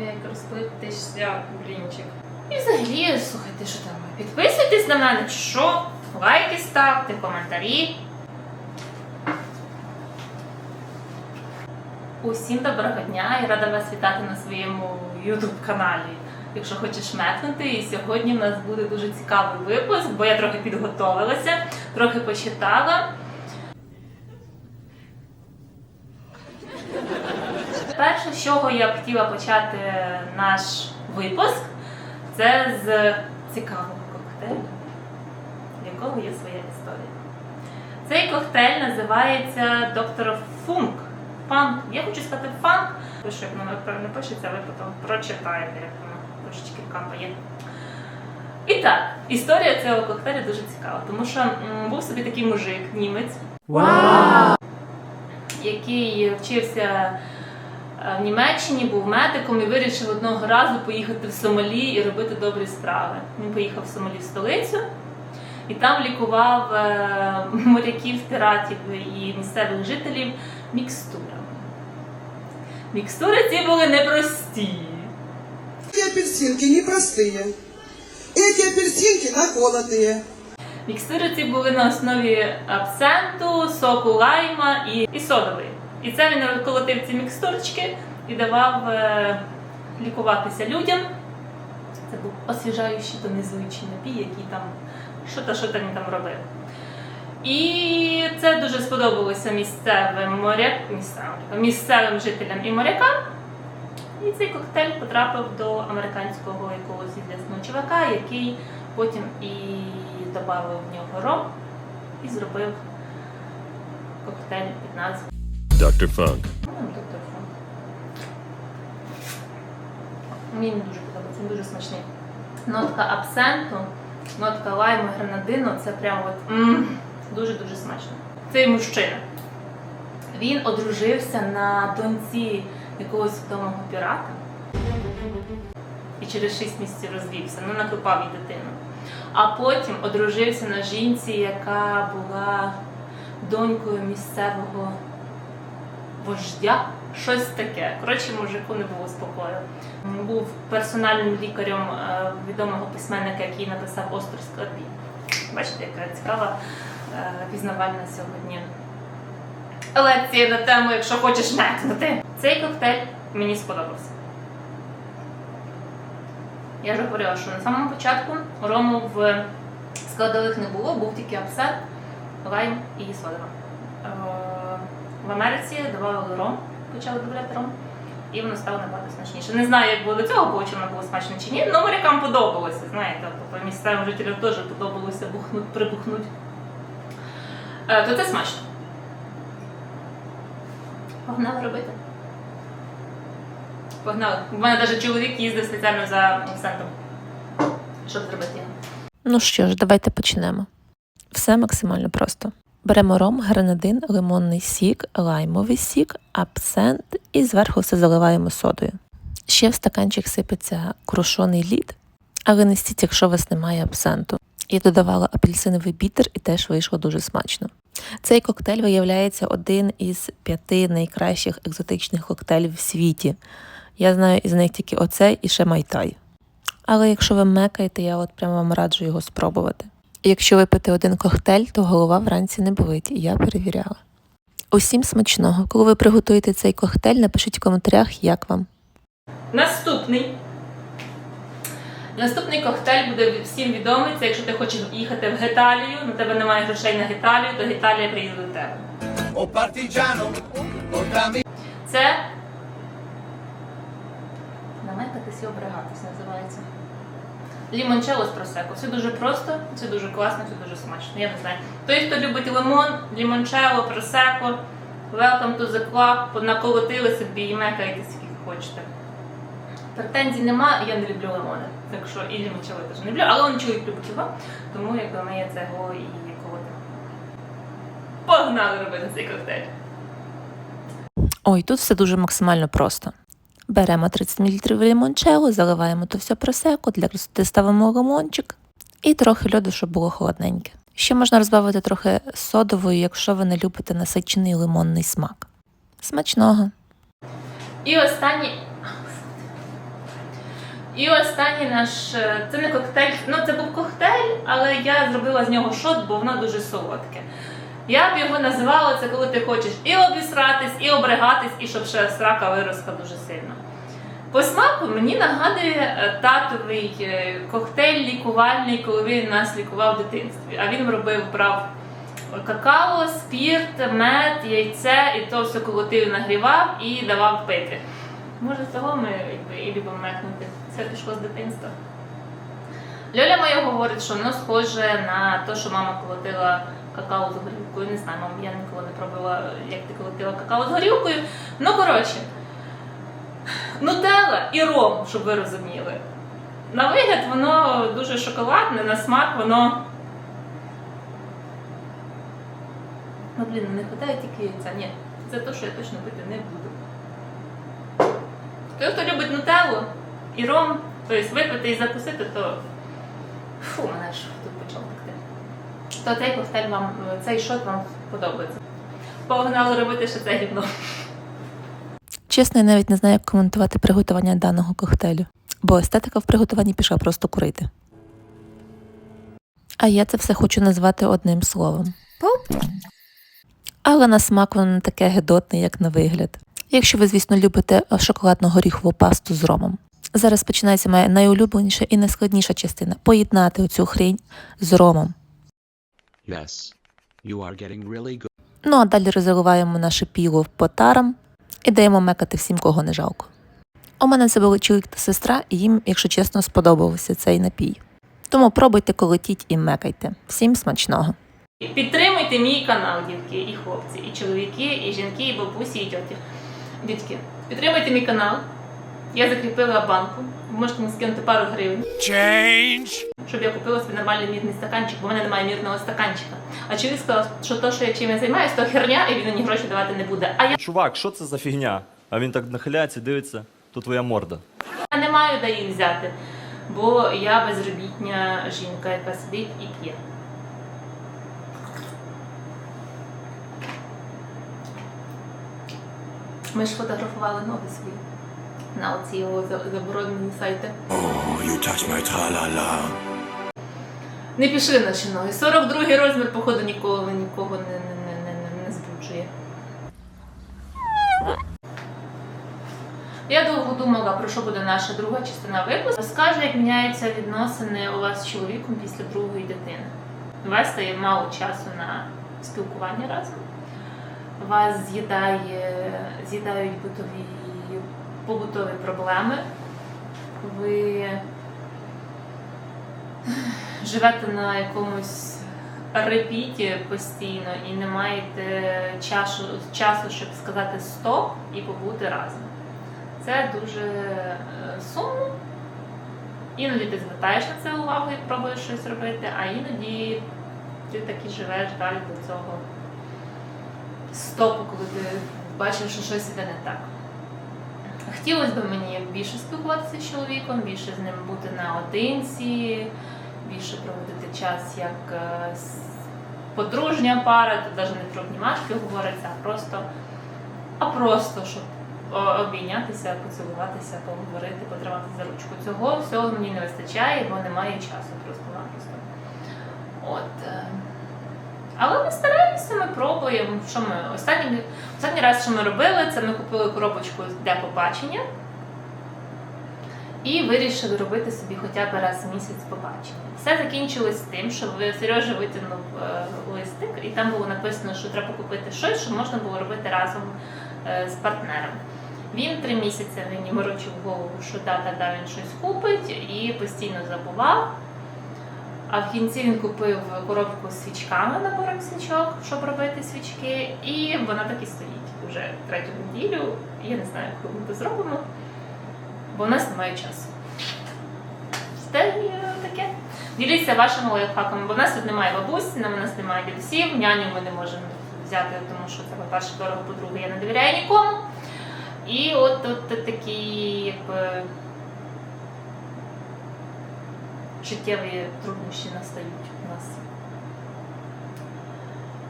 Я як розплитися блінчик. І взагалі, слухайте, що там. Підписуйтесь на мене, чи що? Лайки ставте, коментарі. Усім доброго дня і рада вас вітати на своєму YouTube каналі. Якщо хочеш метнути, і сьогодні в нас буде дуже цікавий випуск, бо я трохи підготовилася, трохи почитала. З чого я б хотіла почати наш випуск, це з цікавого коктейлю, в якого є своя історія. Цей коктейль називається Доктор Функ. Фанк. Я хочу сказати фанк, тому що як воно правильно пишеться, ви потім прочитаєте, як воно трошечки капає. І так, історія цього коктейлю дуже цікава, тому що м, був собі такий мужик, німець, який вчився в Німеччині, був медиком і вирішив одного разу поїхати в Сомалі і робити добрі справи. Він поїхав в Сомалі в столицю і там лікував е, моряків, піратів і місцевих жителів мікстурами. Мікстури ці були непрості. Эти апельсинки непростые. Эти апельсинки наколотые. Мікстури ці були на основі абсенту, соку лайма і, і содової. І це він розколотив ці мікстурочки і давав е, лікуватися людям. Це був освіжаючий тонізуючий напій, який там що-то, що там там робив. І це дуже сподобалося місцевим моряк, місцевим, місцевим жителям і морякам. І цей коктейль потрапив до американського якогось відлясного чувака, який потім і додав в нього ром і зробив коктейль під назвою доктор Франк. Мені він дуже подобається, він дуже смачний. Нотка абсенту, нотка лайму, гранадину це прямо дуже-дуже смачно. Цей мужчина. Він одружився на доньці якогось відомого пірата і через 6 місяців розвівся, ну накопав їй дитину. А потім одружився на жінці, яка була донькою місцевого вождя, щось таке. Коротше, мужику не було спокою. Був персональним лікарем е, відомого письменника, який написав Остров складбі. Бачите, яка цікава е, пізнавальна сьогодні лекція на тему, якщо хочеш метнути. Цей коктейль мені сподобався. Я вже говорила, що на самому початку рому в складових не було, був тільки абсент, лайм і содова. В Америці давали ром, почали додавати ром, і воно стало набагато смачніше. Не знаю, як було до цього, чи воно було смачно чи ні, але морякам подобалося, знаєте, тобто місцевим жителям теж подобалося бухнуть, прибухнуть. Е, То це смачно. Погнали робити. Погнали. У мене навіть чоловік їздив спеціально за абсентом, щоб зробити його. Ну що ж, давайте почнемо. Все максимально просто. Беремо ром, гранадин, лимонний сік, лаймовий сік, абсент і зверху все заливаємо содою. Ще в стаканчик сипеться крушений лід, але не стіть, якщо у вас немає абсенту. Я додавала апельсиновий бітер і теж вийшло дуже смачно. Цей коктейль виявляється один із п'яти найкращих екзотичних коктейлів в світі. Я знаю із них тільки оцей і ще майтай. Але якщо ви мекаєте, я от прямо вам раджу його спробувати. Якщо випити один коктейль, то голова вранці не болить, я перевіряла. Усім смачного. Коли ви приготуєте цей коктейль, напишіть в коментарях, як вам. Наступний. Наступний коктейль буде всім відомий. Це якщо ти хочеш їхати в Геталію, на тебе немає грошей на Геталію, то Геталія приїде до тебе. Це намекатись і обригатись називається. Лімончело з просеко. Все дуже просто, це дуже класно, це дуже смачно. Я не знаю. Той, хто любить лимон, лімончело, просеко, welcome to the club, наколотили собі і мекайте скільки хочете. Претензій нема, я не люблю лимони. Так що і лімончело теж не люблю, але он чоловік любить його, тому якби ми є це його і колотимо. Погнали робити цей коктейль. Ой, тут все дуже максимально просто. Беремо 30 мл лімончелло, заливаємо то все просеку, для красоти ставимо лимончик і трохи льоду, щоб було холодненьке. Ще можна розбавити трохи содовою, якщо ви не любите насичений лимонний смак. Смачного! І останній. І останній наш е, це не коктейль, ну це був коктейль, але я зробила з нього шот, бо воно дуже солодке. Я б його називала це, коли ти хочеш і обісратись, і обригатись, і щоб ще срака виросла дуже сильно. По смаку мені нагадує е, татовий е, коктейль лікувальний, коли він нас лікував в дитинстві. А він робив, брав какао, спірт, мед, яйце, і то все колотив, нагрівав і давав пити. Може, того ми і любимо мекнути. Це пішло з дитинства. Льоля моя говорить, що воно схоже на те, що мама колотила какао з горілкою. Не знаю, мам, я ніколи не пробувала, як ти колотила какао з горілкою. Ну, коротше, нутелла і ром, щоб ви розуміли. На вигляд воно дуже шоколадне, на смак воно. Ну, блін, не вистачає тільки яйця. Ні, це те, що я точно пити не буду. Той, хто любить нутеллу і ром, тобто випити і закусити, то фу, мене ж тут почав текти. То цей коктейль вам, цей шот вам подобається. Погнали робити ще це гівно. Чесно, я навіть не знаю, як коментувати приготування даного коктейлю, бо естетика в приготуванні пішла просто курити. А я це все хочу назвати одним словом. Але на смак воно не таке гедотне, як на вигляд. Якщо ви, звісно, любите шоколадно-горіхову пасту з ромом. Зараз починається моя найулюбленіша і найскладніша частина поєднати оцю хрінь з ромом. Yes. You are getting really good. Ну а далі розливаємо наше піло по тарам і даємо мекати всім, кого не жалко. У мене це були чоловік та сестра, і їм, якщо чесно, сподобався цей напій. Тому пробуйте, колотіть і мекайте. Всім смачного! Підтримуйте мій канал, дітки, і хлопці, і чоловіки, і жінки, і бабусі, і тьоті. Дітки, підтримуйте мій канал. Я закріпила банку. Ви можете мені скинути пару гривень. Щоб я купила собі нормальний мірний стаканчик, бо в мене немає мірного стаканчика. А чоловік сказав, що то, що я чим я займаюся, то херня, і він мені гроші давати не буде. А я Чувак, що це за фігня? А він так нахиляється, дивиться, то твоя морда. не маю де їх взяти, бо я безробітня жінка, яка сидить і п'є. Ми ж фотографували ноги свої на оці його заборонені сайти. Oh, you touch my tra-la-la. Не пішли наші ноги. 42-й розмір, походу, ніколи нікого не, не, не, не, не, не збуджує. Я довго думала, про що буде наша друга частина випуску. Розкажу, як міняються відносини у вас з чоловіком після другої дитини. У вас стає мало часу на спілкування разом. Вас з'їдає, з'їдають бутові, побутові проблеми. Ви живете на якомусь репіті постійно і не маєте часу, часу, щоб сказати стоп і побути разом. Це дуже е, сумно. Іноді ти звертаєш на це увагу і пробуєш щось робити, а іноді ти так і живеш далі до цього стопу, коли ти бачиш, що щось іде не так. Хотілося б мені більше спілкуватися з чоловіком, більше з ним бути наодинці, більше проводити час як е, подружня пара, тут навіть не про обнімашки говориться, а просто, а просто щоб обійнятися, поцілуватися, поговорити, потримати за ручку. Цього всього мені не вистачає, бо немає часу просто-напросто. От. Е, ми пробуємо. Що ми останній, останній раз, що ми робили, це ми купили коробочку для побачення і вирішили робити собі хоча б раз в місяць побачення. Все закінчилось тим, що Сережа витягнув е, листик, і там було написано, що треба купити щось, що можна було робити разом е, з партнером. Він три місяці мені морочив голову, що да-да-да, він щось купить, і постійно забував. А в кінці він купив коробку з свічками, набором свічок, щоб робити свічки, і вона так і стоїть вже третю неділю. Я не знаю, коли ми це зробимо, бо в нас немає часу. Це е, таке. Діліться вашими лайфхаками, бо в нас тут немає бабусь, на нас немає дідусів, няню ми не можемо взяти, тому що це, по-перше, дорого, по-друге, я не довіряю нікому. І от, от такі якби, життєві труднощі настають у нас.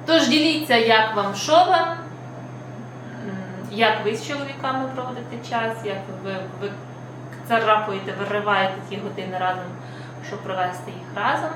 Тож діліться, як вам, що як ви з чоловіками проводите час, як ви, ви царапуєте, вириваєте ті години разом, щоб провести їх разом.